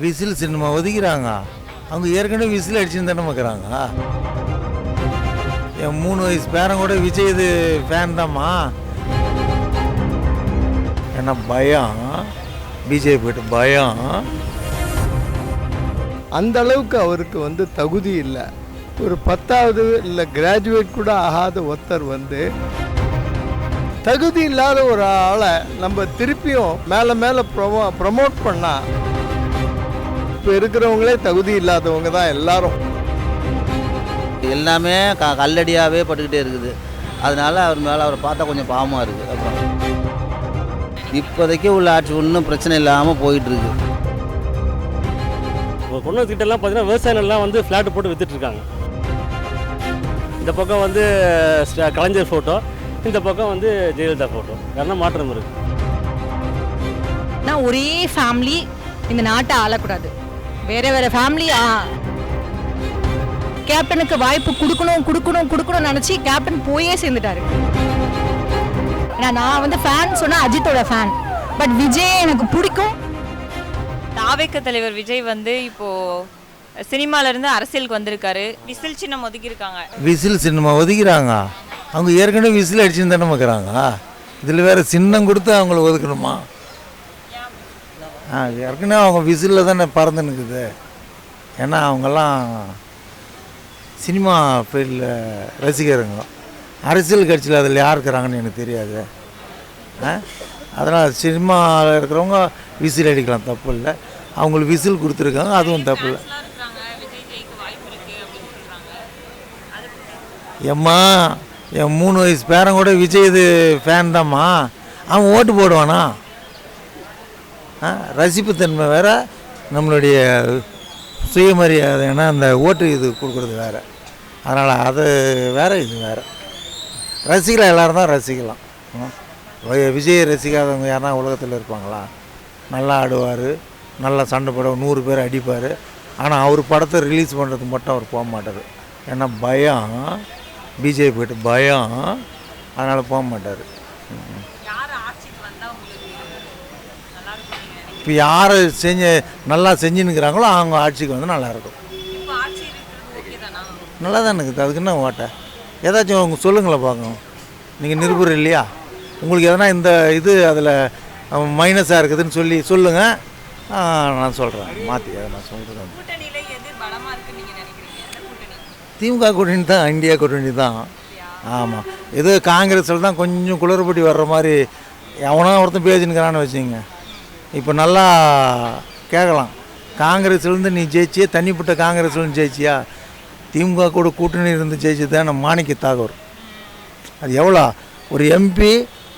Whistle சினிமா ஒதுக்கிறாங்க. அவங்க ஏற்கனவே விசில் அடிச்சுன்னு தானே இருக்கிறாங்க என் மூணு வயசு பேரன் கூட விஜய் இது ஃபேன் தாம்மா. என்ன பயம்? பிஜேபி பயம்? அந்த அளவுக்கு அவருக்கு வந்து தகுதி இல்லை. ஒரு பத்தாவது இல்லை கிராஜுவேட் கூட ஆகாத ஒருத்தர் வந்து தகுதி இல்லாத ஒரு ஆளை நம்ம திருப்பியும் மேலே மேலே ப்ரொமோ ப்ரமோட் பண்ணால் இப்போ இருக்கிறவங்களே தகுதி இல்லாதவங்க தான் எல்லாரும். எல்லாமே க கல்லடியாகவே பட்டுக்கிட்டே இருக்குது. அதனால அவர் மேலே அவரை பார்த்தா கொஞ்சம் பாவமாக இருக்குது. அப்புறம் இப்போதைக்கு உள்ள ஆட்சி ஒன்றும் பிரச்சனை இல்லாமல் போயிட்டுருக்கு. இப்போ கொண்டு வந்துக்கிட்டெல்லாம் பார்த்தீங்கன்னா விவசாய நிலம் வந்து ஃப்ளாட் போட்டு வித்துட்டு இருக்காங்க இந்த பக்கம் வந்து கலைஞர் ஃபோட்டோ இந்த பக்கம் வந்து ஜெயலலிதா ஃபோட்டோ வேணா மாற்றம் இருக்குது நான் ஒரே ஃபேமிலி இந்த நாட்டை ஆளக்கூடாது. வேற வேற ஃபேமிலி கேப்டனுக்கு வாய்ப்பு கொடுக்கணும் கொடுக்கணும் கொடுக்கணும்னு நினச்சி கேப்டன் போயே சேர்ந்துட்டாரு. ஏன்னா நான் வந்து ஃபேன் சொன்னால் அஜித்தோட ஃபேன் பட் விஜய் எனக்கு பிடிக்கும். தாவேக்க தலைவர் விஜய் வந்து இப்போ சினிமால இருந்து அரசியலுக்கு வந்திருக்காரு. விசில் சின்னம் ஒதுக்கியிருக்காங்க. விசில் சினிமா ஒதுக்கிறாங்க. அவங்க ஏற்கனவே விசில் அடிச்சுன்னு தானே இருக்கிறாங்க இதில் வேறு சின்னம் கொடுத்து அவங்கள ஒதுக்கணுமா? ஏற்கனவே அவங்க விசிலில் தானே பறந்து நிற்குது ஏன்னா அவங்கெல்லாம் சினிமா ஃபீல்டில் ரசிகருங்க அரசியல் கட்சியில் அதில் யார் இருக்கிறாங்கன்னு எனக்கு தெரியாது. ஆ அதனால் சினிமாவில் இருக்கிறவங்க விசில் அடிக்கலாம் தப்பு இல்லை. அவங்களுக்கு விசில் கொடுத்துருக்காங்க அதுவும் தப்பு இல்லை. எம்மா என் மூணு வயசு பேரன் கூட விஜய் இது ஃபேன் தாம்மா. அவன் ஓட்டு போடுவானா? ஆ ரசிப்புத்தன்மை வேறு நம்மளுடைய சுயமரியாதைன்னா அந்த ஓட்டு இது கொடுக்குறது வேற. அதனால் அது வேறு இது வேறு. ரசிக்கலாம் எல்லோரும் தான் ரசிக்கலாம். ம். விஜய் ரசிக்காதவங்க யாருன்னா உலகத்தில் இருப்பாங்களா? நல்லா ஆடுவார் நல்லா சண்டை போட நூறு பேர் அடிப்பார். ஆனால் அவர் படத்தை ரிலீஸ் பண்ணுறது மட்டும் அவர் போக மாட்டார். ஏன்னா பயம் பிஜேபி போய்ட்டு பயம் அதனால் போக மாட்டார். இப்போ யார் செஞ்சு நல்லா செஞ்சுன்னுக்கிறாங்களோ அவங்க ஆட்சிக்கு வந்து நல்லாயிருக்கும். நல்லா தான்? இருக்குது. அதுக்கு என்ன ஓட்டை? ஏதாச்சும் அவங்க சொல்லுங்களேன் பார்க்கணும். நீங்கள் நிருபர் இல்லையா? உங்களுக்கு எதனா இந்த இது அதில் மைனஸாக இருக்குதுன்னு சொல்லி சொல்லுங்கள் நான் சொல்கிறேன் மாற்றி அதை நான் சொல்கிறேன் திமுக கூட்டணி தான் இந்தியா கூட்டணி தான். ஆமாம் இது காங்கிரஸில் தான் கொஞ்சம் குளறுபடி வர்ற மாதிரி எவனோ ஒருத்தன் பேசினுக்கிறான்னு வச்சுங்க இப்போ நல்லா கேட்கலாம். காங்கிரஸ்லேருந்து நீ ஜெயிச்சியே தனிப்பட்ட காங்கிரஸ்லேருந்து ஜெயிச்சியா? திமுக கூட கூட்டணி இருந்து ஜெயிச்சது தான் மாணிக்க தாகூர். அது எவ்வளோ? ஒரு எம்பி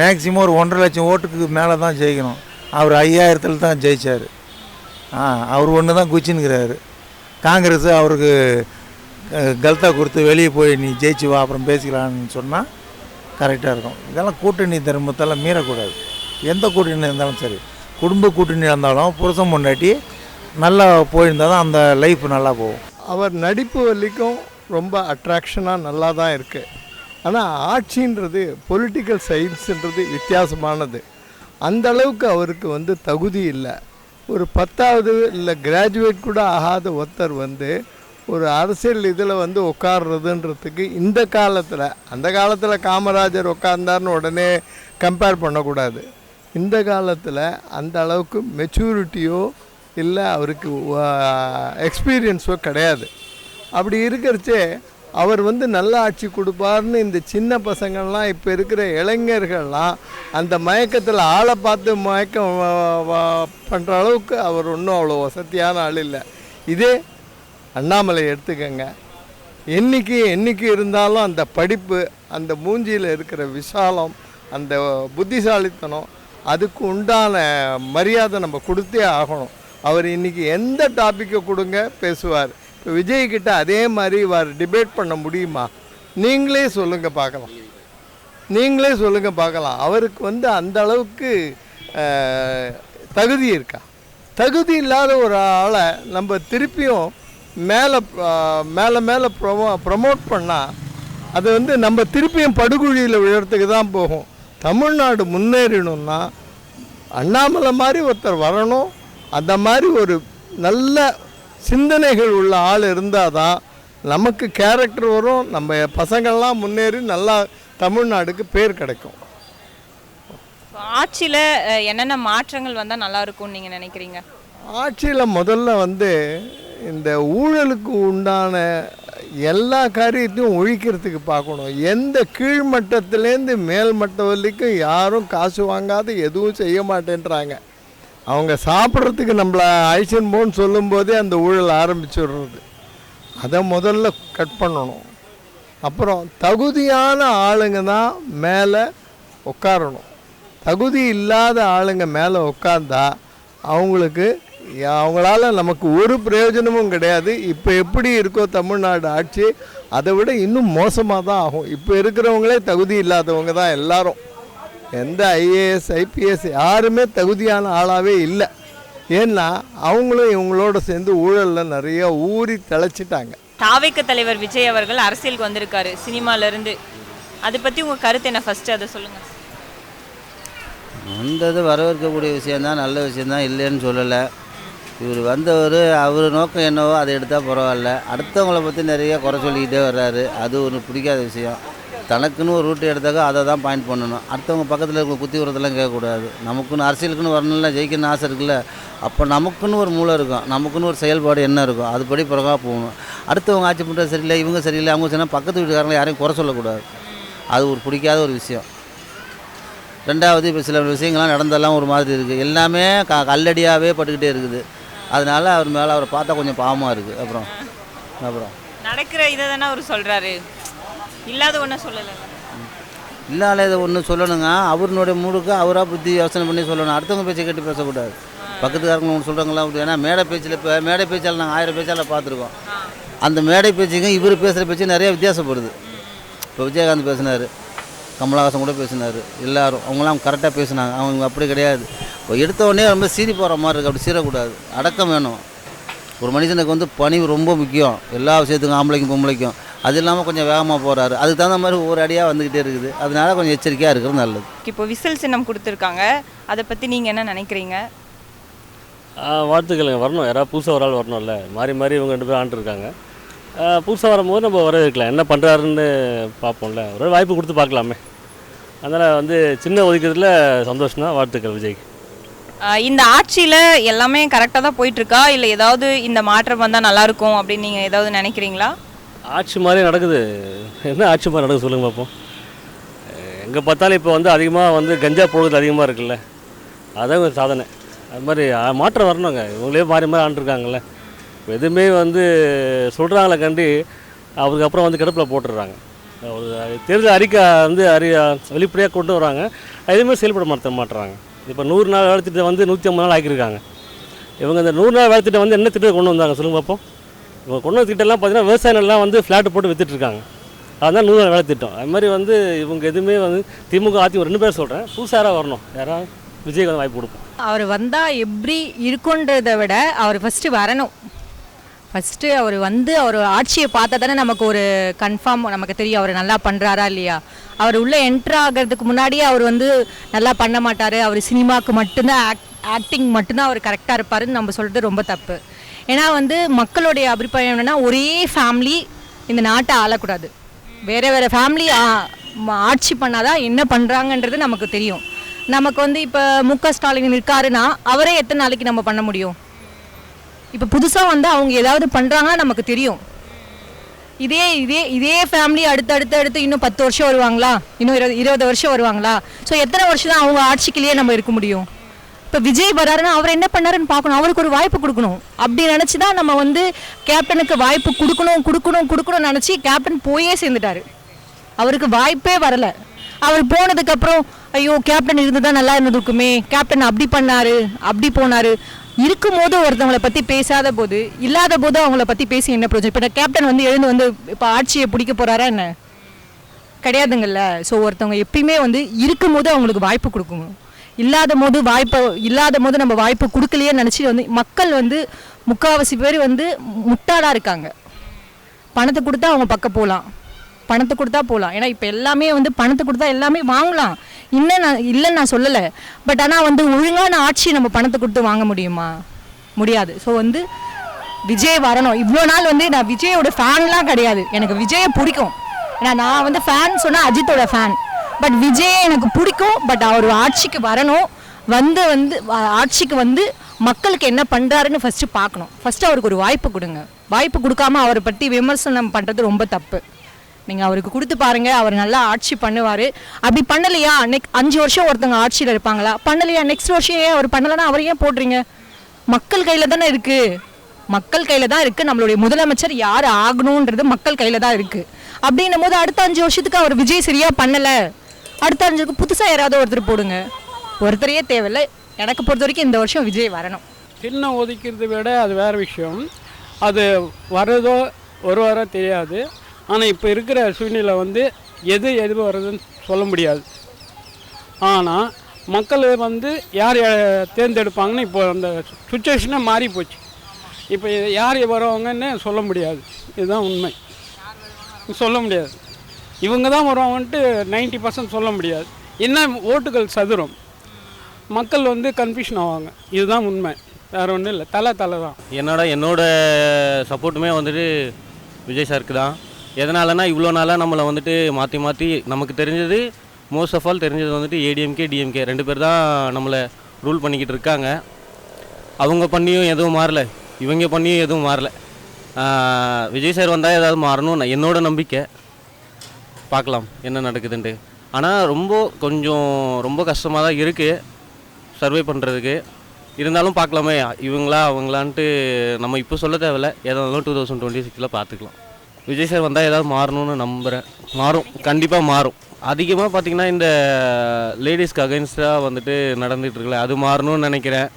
மேக்சிமம் ஒரு ஒன்றரை லட்சம் ஓட்டுக்கு மேலே தான் ஜெயிக்கணும். அவர் ஐயாயிரத்தில் தான் ஜெயிச்சார். ஆ அவர் ஒன்று தான் குச்சின்னுக்கிறாரு. காங்கிரஸ் அவருக்கு கல்தா கொடுத்து வெளியே போய் நீ ஜெயிச்சு வா அப்புறம் பேசிக்கலான்னு சொன்னால் கரெக்டாக இருக்கும். இதெல்லாம் கூட்டணி தர்மத்தெல்லாம் மீறக்கூடாது. எந்த கூட்டணி இருந்தாலும் சரி. குடும்ப கூட்டணி இருந்தாலும் புருஷன் பொண்டாட்டி நல்லா போயிருந்தால் தான் அந்த லைஃப் நல்லா போகும். அவர் நடிப்பு வரைக்கும் ரொம்ப அட்ராக்ஷனாக நல்லா தான் இருக்குது ஆனால் ஆட்சின்றது பொலிட்டிக்கல் சயின்ஸுன்றது வித்தியாசமானது. அந்த அளவுக்கு அவருக்கு வந்து தகுதி இல்லை. ஒரு பத்தாவது இல்லை கிராஜுவேட் கூட ஆகாத ஒருத்தர் வந்து ஒரு அரசியல் இதில் வந்து உட்கார்றதுன்றதுக்கு இந்த காலத்தில் அந்த காலத்தில் காமராஜர் உட்கார்ந்தார்னு உடனே கம்பேர் பண்ணக்கூடாது. இந்த காலத்தில் அந்த அளவுக்கு மெச்சூரிட்டியோ இல்லை அவருக்கு எக்ஸ்பீரியன்ஸோ கிடையாது. அப்படி இருக்கிறச்சே அவர் வந்து நல்ல ஆட்சி கொடுப்பார்னு இந்த சின்ன பசங்கள்லாம் இப்போ இருக்கிற இளைஞர்கள்லாம் அந்த மயக்கத்தில் ஆளை பார்த்து மயக்கம் பண்ணுற அளவுக்கு அவர் ஒன்றும் அவ்வளோ வசதியான ஆள் இல்லை. இதே அண்ணாமலை எடுத்துக்கங்க. என்னைக்கு என்னைக்கு இருந்தாலும் அந்த படிப்பு அந்த மூஞ்சியில் இருக்கிற விசாலம் அந்த புத்திசாலித்தனம் அதுக்கு உண்டான மரியாதை நம்ம கொடுத்தே ஆகணும். அவர் இன்னைக்கு எந்த டாப்பிக்கை கொடுங்க பேசுவார். இப்போ விஜய்கிட்ட அதே மாதிரி இவர் டிபேட் பண்ண முடியுமா? நீங்களே சொல்லுங்கள் பார்க்கலாம். நீங்களே சொல்லுங்கள் பார்க்கலாம். அவருக்கு வந்து அந்த அளவுக்கு தகுதி இருக்கா? தகுதி இல்லாத ஒரு ஆளை நம்ம திருப்பியும் மேலே மேலே மேலே ப்ரொமோ ப்ரமோட் பண்ணால் அது வந்து நம்ம திருப்பியும் படுகுழியில் விழுறதுக்கு தான் போகும். தமிழ்நாடு முன்னேறணும்னா அண்ணாமலை மாதிரி ஒருத்தர் வரணும். அந்த மாதிரி ஒரு நல்ல சிந்தனைகள் உள்ள ஆள் இருந்தால் தான் நமக்கு கேரக்டர் வரும். நம்ம பசங்கள்லாம் முன்னேறி நல்லா தமிழ்நாடுக்கு பேர் கிடைக்கும். ஆட்சியில் என்னென்ன மாற்றங்கள் வந்தால் நல்லா இருக்கும்னு நீங்கள் நினைக்கிறீங்க? ஆட்சியில் முதல்ல வந்து இந்த ஊழலுக்கு உண்டான எல்லா காரியத்தையும் ஒழிக்கிறதுக்கு பார்க்கணும். எந்த கீழ்மட்டத்துலேருந்து மேல்மட்டம் வரைக்கும் யாரும் காசு வாங்காத எதுவும் செய்ய மாட்டேன்றாங்க. அவங்க சாப்பிட்றதுக்கு நம்மளை அழிச்சின் போன்னு சொல்லும்போதே அந்த ஊழல் ஆரம்பிச்சுடுறது. அதை முதல்ல கட் பண்ணணும். அப்புறம் தகுதியான ஆளுங்க தான் மேலே உட்காரணும். தகுதி இல்லாத ஆளுங்க மேலே உட்காந்தா அவங்களுக்கு அவங்களால நமக்கு ஒரு பிரயோஜனமும் கிடையாது. இப்போ எப்படி இருக்கோ தமிழ்நாடு ஆட்சி அதை விட இன்னும் மோசமாக தான் ஆகும். இப்போ இருக்கிறவங்களே தகுதி இல்லாதவங்க தான் எல்லாரும். எந்த ஐஏஎஸ் ஐபிஎஸ் யாருமே தகுதியான ஆளாகவே இல்லை. ஏன்னா அவங்களும் இவங்களோட சேர்ந்து ஊழலில் நிறைய ஊறி திளைச்சிட்டாங்க தாவைக்க தலைவர் விஜய் அவர்கள் அரசியலுக்கு வந்திருக்காரு சினிமால இருந்து அதை பற்றி உங்கள் கருத்து என்ன? ஃபர்ஸ்ட் அதை சொல்லுங்கள் வந்தது வரவேற்கக்கூடிய விஷயந்தான் நல்ல விஷயந்தான் இல்லைன்னு சொல்லலை. இவர் வந்தவர் அவர் நோக்கம் என்னவோ அதை எடுத்தால் பரவாயில்ல. அடுத்தவங்களை பற்றி நிறைய குறை சொல்லிக்கிட்டே வர்றாரு. அது ஒன்று பிடிக்காத விஷயம். தனக்குன்னு ஒரு ரூட்டு எடுத்தாக்கா அதை தான் பாயிண்ட் பண்ணணும். அடுத்தவங்க பக்கத்தில் இருக்க குத்தி உரத்தெல்லாம் கேட்கக்கூடாது. நமக்குன்னு அரசியலுக்குன்னு வரணும்ல ஜெயிக்கணும்னு ஆசை இருக்குல்ல. அப்போ நமக்குன்னு ஒரு மூளை இருக்கும். நமக்குன்னு ஒரு செயல்பாடு என்ன இருக்கும்? அதுபடி பிறகா போகணும். அடுத்தவங்க ஆட்சி பண்ணுறது சரியில்லை இவங்க சரியில்லை அவங்க சொன்னால் பக்கத்து வீட்டுக்காரங்களை யாரையும் குறை சொல்லக்கூடாது. அது ஒரு பிடிக்காத ஒரு விஷயம். ரெண்டாவது இப்போ சில விஷயங்கள்லாம் நடந்தெல்லாம் ஒரு மாதிரி இருக்குது எல்லாமே க கல்லடியாகவே பட்டுக்கிட்டே இருக்குது. அதனால அவர் மேலே அவரை பார்த்தா கொஞ்சம் பாவமாக இருக்குது அப்புறம் அப்புறம். நடக்கிற இதை தானே அவர் சொல்கிறாரு இல்லாத ஒன்றும் சொல்லலை. இல்லாத இதை ஒன்று சொல்லணுங்க அவருடைய மூடுக்கு அவராக புத்தி யோசனை பண்ணி சொல்லணும். அடுத்தவங்க பேச்சை கேட்டு பேசக்கூடாது. பக்கத்துக்காரங்க ஒன்று சொல்கிறாங்களா அப்படி. ஏன்னா மேடை பேச்சில் இப்போ மேடை பேச்சால் நாங்கள் ஆயிரம் பேச்சால் பார்த்துருக்கோம். அந்த மேடை பேச்சுக்கும் இவர் பேசுகிற பேச்சு நிறைய வித்தியாசப்படுது. இப்போ விஜயகாந்த் பேசினார். கமலஹாசன் கூட பேசினார். எல்லாரும் அவங்களாம் கரெக்டாக பேசினாங்க. அவங்க அப்படி கிடையாது. எடுத்த உடனே ரொம்ப சீறி போகிற மாதிரி இருக்குது அப்படி சீரக்கூடாது அடக்கம் வேணும். ஒரு மனுஷனுக்கு வந்து பணிவு ரொம்ப முக்கியம். எல்லா விஷயத்துக்கும் ஆம்பளைக்கும் பொம்பளைக்கும். அது இல்லாமல் கொஞ்சம் வேகமாக போகிறாரு அதுக்கு தகுந்த மாதிரி ஒவ்வொரு அடியாக வந்துக்கிட்டே இருக்குது. அதனால கொஞ்சம் எச்சரிக்கையாக இருக்கிறது நல்லது. இப்போ விசில் சின்னம் கொடுத்துருக்காங்க. அதை பற்றி நீங்கள் என்ன நினைக்கிறீங்க? ஆ, வாழ்த்துக்களுங்க. வரணும். யாராவது புதுசாக ஒரு ஆள் வரணும்ல. மாறி மாறி இவங்க ரெண்டு பேரும் ஆண்டுருக்காங்க. புதுசாக வரும்போது நம்ம வரவேற்கலாம். என்ன பண்ணுறாருன்னு பார்ப்போம்ல. ஒரு வாய்ப்பு கொடுத்து பார்க்கலாமே. அதனால் வந்து சின்ன ஒதுக்கிறதுல சந்தோஷம் தான் வாழ்த்துக்கள் விஜய்க்கு. இந்த ஆட்சியில் எல்லாமே கரெக்டாக தான் போயிட்டுருக்கா? இல்லை ஏதாவது இந்த மாற்றம் வந்தால் நல்லாயிருக்கும் அப்படின்னு நீங்கள் ஏதாவது நினைக்கிறீங்களா? ஆட்சி மாதிரி நடக்குது. என்ன ஆட்சி மாதிரி நடக்குது சொல்லுங்கள் பார்ப்போம் எங்கே பார்த்தாலும் இப்போ வந்து அதிகமாக வந்து கஞ்சா போடுறது அதிகமாக இருக்குல்ல. அதான் ஒரு சாதனை. அது மாதிரி மாற்றம் வரணுங்க. இவங்களே மாறி மாறி ஆண்டுருக்காங்கல்ல. எதுவுமே வந்து சொல்கிறாங்களே கண்டி அவருக்கு அப்புறம் வந்து கிடப்பில் போட்டுடுறாங்க. ஒரு தேர்தல் அறிக்கை வந்து அறி வெளிப்படையாக கொண்டு வராங்க. எதுவுமே செயல்பட மாற்ற மாட்டுறாங்க. இப்போ நூறு நாள் வேலை திட்டம் வந்து நூற்றி ஐம்பது நாள் ஆக்கியிருக்காங்க. இவங்க இந்த நூறு நாள் வேலை திட்டம் வந்து என்ன திட்டம் கொண்டு வந்தாங்க சொல்லுங்க பார்ப்போம். இவங்க கொண்டு வந்த திட்டம்லாம் பார்த்தீங்கன்னா விவசாயிகள்லாம் வந்து ஃப்ளாட்டு போட்டு வித்துட்ருக்காங்க அதுதான் நூறு நாள் வேலை திட்டம். அது மாதிரி வந்து இவங்க எதுவுமே வந்து திமுக அதிமுக ரெண்டு பேர் சொல்கிறேன் புதுசாராக வரணும். யாராவது விஜய்க்கு வந்து வாய்ப்பு கொடுப்போம். அவர் வந்தால் எப்படி இருக்குன்றதை விட அவர் ஃபஸ்ட்டு வரணும். ஃபஸ்ட்டு அவர் வந்து அவர் ஆட்சியை பார்த்தா தானே நமக்கு ஒரு கன்ஃபார்ம் நமக்கு தெரியும் அவர் நல்லா பண்ணுறாரா இல்லையா? அவர் உள்ளே என்ட்ரு ஆகிறதுக்கு முன்னாடியே அவர் வந்து நல்லா பண்ண மாட்டார். அவர் சினிமாவுக்கு மட்டும்தான் ஆக்ட் ஆக்டிங் மட்டும்தான் அவர் கரெக்டாக இருப்பாருன்னு நம்ம சொல்கிறது ரொம்ப தப்பு. ஏன்னா வந்து மக்களுடைய அபிப்பிராயம் என்னென்னா ஒரே ஃபேமிலி இந்த நாட்டை ஆளக்கூடாது. வேறு வேறு ஃபேமிலி ஆட்சி பண்ணாதான் என்ன பண்ணுறாங்கன்றது நமக்கு தெரியும். நமக்கு வந்து இப்போ மு க ஸ்டாலின் இருக்காருன்னா அவரே எத்தனை நாளைக்கு நம்ம பண்ண முடியும்? இப்போ புதுசாக வந்து அவங்க ஏதாவது பண்ணுறாங்கன்னா நமக்கு தெரியும். இதே இதே இதே ஃபேமிலி அடுத்து அடுத்து அடுத்து இன்னும் பத்து வருஷம் வருவாங்களா? இன்னும் இருபது இருபது வருஷம் வருவாங்களா? ஸோ எத்தனை வருஷம் தான் அவங்க ஆட்சிக்குள்ளேயே நம்ம இருக்க முடியும்? இப்போ விஜய் வராருன்னா அவர் என்ன பண்ணாருன்னு பார்க்கணும். அவருக்கு ஒரு வாய்ப்பு கொடுக்கணும். அப்படி நினச்சி தான் நம்ம வந்து கேப்டனுக்கு வாய்ப்பு கொடுக்கணும் கொடுக்கணும் கொடுக்கணும்னு நினச்சி கேப்டன் போயே சேர்ந்துட்டாரு. அவருக்கு வாய்ப்பே வரல. அவர் போனதுக்கப்புறம் ஐயோ கேப்டன் இருந்ததா நல்லா இருந்திருக்குமே கேப்டன் அப்படி பண்ணாரு அப்படி போனாரு. இருக்கும் போது ஒருத்தவங்களை பற்றி பேசாத போது இல்லாத போது அவங்கள பற்றி பேசி என்ன பிரச்சனை இப்போ கேப்டன் வந்து எழுந்து வந்து இப்போ ஆட்சியை பிடிக்க போறாரா என்ன? கிடையாதுங்கல்ல. ஸோ ஒருத்தவங்க எப்பயுமே வந்து இருக்கும்போது அவங்களுக்கு வாய்ப்பு கொடுக்கணும் இல்லாத போது வாய்ப்பை இல்லாத போது நம்ம வாய்ப்பு கொடுக்கலையே நினச்சி வந்து மக்கள் வந்து முக்கால்வாசி பேர் வந்து முட்டாளாக இருக்காங்க. பணத்தை கொடுத்தா அவங்க பக்கம் போகலாம். பணத்தை கொடுத்தா போகலாம் ஏன்னா இப்போ எல்லாமே வந்து பணத்தை கொடுத்தா எல்லாமே வாங்கலாம். இன்னும் நான் இல்லைன்னு நான் சொல்லலை. பட் ஆனால் வந்து ஒழுங்கான ஆட்சி நம்ம பணத்தை கொடுத்து வாங்க முடியுமா? முடியாது. ஸோ வந்து விஜய் வரணும். இவ்வளோ நாள் வந்து நான் விஜயோட ஃபேன்லாம் கிடையாது. எனக்கு விஜயை பிடிக்கும். ஏன்னா நான் வந்து ஃபேன் சொன்னால் அஜித்தோட ஃபேன். பட் விஜய் எனக்கு பிடிக்கும். பட் அவர் ஆட்சிக்கு வரணும். வந்து வந்து ஆட்சிக்கு வந்து மக்களுக்கு என்ன பண்ணுறாருன்னு ஃபஸ்ட்டு பார்க்கணும். ஃபஸ்ட்டு அவருக்கு ஒரு வாய்ப்பு கொடுங்க. வாய்ப்பு கொடுக்காம அவரை பற்றி விமர்சனம் பண்ணுறது ரொம்ப தப்பு. நீங்கள் அவருக்கு கொடுத்து பாருங்கள் அவர் நல்லா ஆட்சி பண்ணுவார். அப்படி பண்ணலையா? நெக் அஞ்சு வருஷம் ஒருத்தவங்க ஆட்சியில் இருப்பாங்களா? பண்ணலையா? நெக்ஸ்ட் வருஷம் ஏன் அவர் பண்ணலைன்னா அவர் ஏன் போடுறீங்க? மக்கள் கையில் தானே இருக்குது மக்கள் கையில் தான் இருக்குது நம்மளுடைய முதலமைச்சர் யார் ஆகணுன்றது மக்கள் கையில் தான் இருக்குது அப்படின்னும் போது அடுத்த அஞ்சு வருஷத்துக்கு அவர் விஜய் சரியாக பண்ணலை. அடுத்த அஞ்சுக்கு புதுசாக யாராவது ஒருத்தர் போடுங்க. ஒருத்தரையே தேவையில்லை. எனக்கு பொறுத்த வரைக்கும் இந்த வருஷம் விஜய் வரணும். சின்ன ஒதுக்கிறதை விட அது வேறு விஷயம். அது வர்றதோ ஒரு வாரம் தெரியாது. ஆனால் இப்போ இருக்கிற சூழ்நிலை வந்து எது எது வருதுன்னு சொல்ல முடியாது. ஆனால் மக்கள் வந்து யார் தேர்ந்தெடுப்பாங்கன்னு இப்போ அந்த சுச்சுவேஷனே மாறி போச்சு. இப்போ யார் வருவாங்கன்னு சொல்ல முடியாது. இதுதான் உண்மை. சொல்ல முடியாது. இவங்க தான் வருவாங்கன்ட்டு நைன்ட்டி பர்சன்ட் சொல்ல முடியாது. என்ன ஓட்டுகள் சதுரம். மக்கள் வந்து கன்ஃபியூஷன் ஆவாங்க. இதுதான் உண்மை. வேறு ஒன்றும் இல்லை. தலை தலை தான். என்னோட என்னோட சப்போர்ட்டுமே வந்துட்டு விஜய் சாருக்கு தான். எதனாலனா இவ்வளோ நாளாக நம்மளை வந்துட்டு மாற்றி மாற்றி நமக்கு தெரிஞ்சது மோஸ்ட் ஆஃப் ஆல் தெரிஞ்சது வந்துட்டு ஏடிஎம்கே டிஎம்கே ரெண்டு பேர் தான் நம்மளை ரூல் பண்ணிக்கிட்டு இருக்காங்க. அவங்க பண்ணியும் எதுவும் மாறல. இவங்க பண்ணியும் எதுவும் மாறல. விஜய் சார் வந்தால் ஏதாவது மாறணும் நான் என்னோட நம்பிக்கை. பார்க்கலாம் என்ன நடக்குதுன்ட்டு. ஆனால் ரொம்ப கொஞ்சம் ரொம்ப கஷ்டமாக தான் இருக்குது சர்வே பண்ணுறதுக்கு இருந்தாலும் பார்க்கலாமே. இவங்களா அவங்களான்ட்டு நம்ம இப்போ சொல்ல தேவையில்ல. ஏதாவது டூ தௌசண்ட் டுவெண்ட்டி சிக்ஸில் பார்த்துக்கலாம். விஜய் சார் வந்தால் ஏதாவது மாறணும்னு நம்புகிறேன் மாறும். கண்டிப்பாக மாறும். அதிகமாக பார்த்தீங்கன்னா இந்த லேடிஸ்க்கு அகைன்ஸ்டாக வந்துட்டு நடந்துகிட்ருக்கல அது மாறணும்னு நினைக்கிறேன்.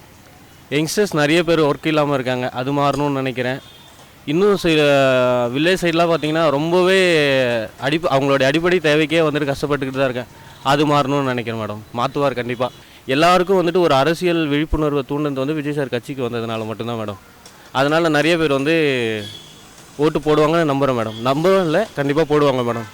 யங்ஸ்டர்ஸ் நிறைய பேர் ஒர்க் இல்லாமல் இருக்காங்க அது மாறணும்னு நினைக்கிறேன். இன்னும் சில வில்லேஜ் சைட்லாம் பார்த்தீங்கன்னா ரொம்பவே அடி அவங்களோட அடிப்படை தேவைக்கே வந்துட்டு கஷ்டப்பட்டுக்கிட்டு தான் இருக்கேன். அது மாறணும்னு நினைக்கிறேன் மேடம். மாற்றுவார் கண்டிப்பாக எல்லாருக்கும் வந்துட்டு ஒரு அரசியல் விழிப்புணர்வை தூண்டுனது வந்து விஜய் சார் கட்சிக்கு வந்ததுனால மட்டும்தான் மேடம். அதனால் நிறைய பேர் வந்து ஓட்டு போடுவாங்கன்னு நம்புகிறேன் மேடம். நம்பவும் இல்லை கண்டிப்பாக போடுவாங்க மேடம்.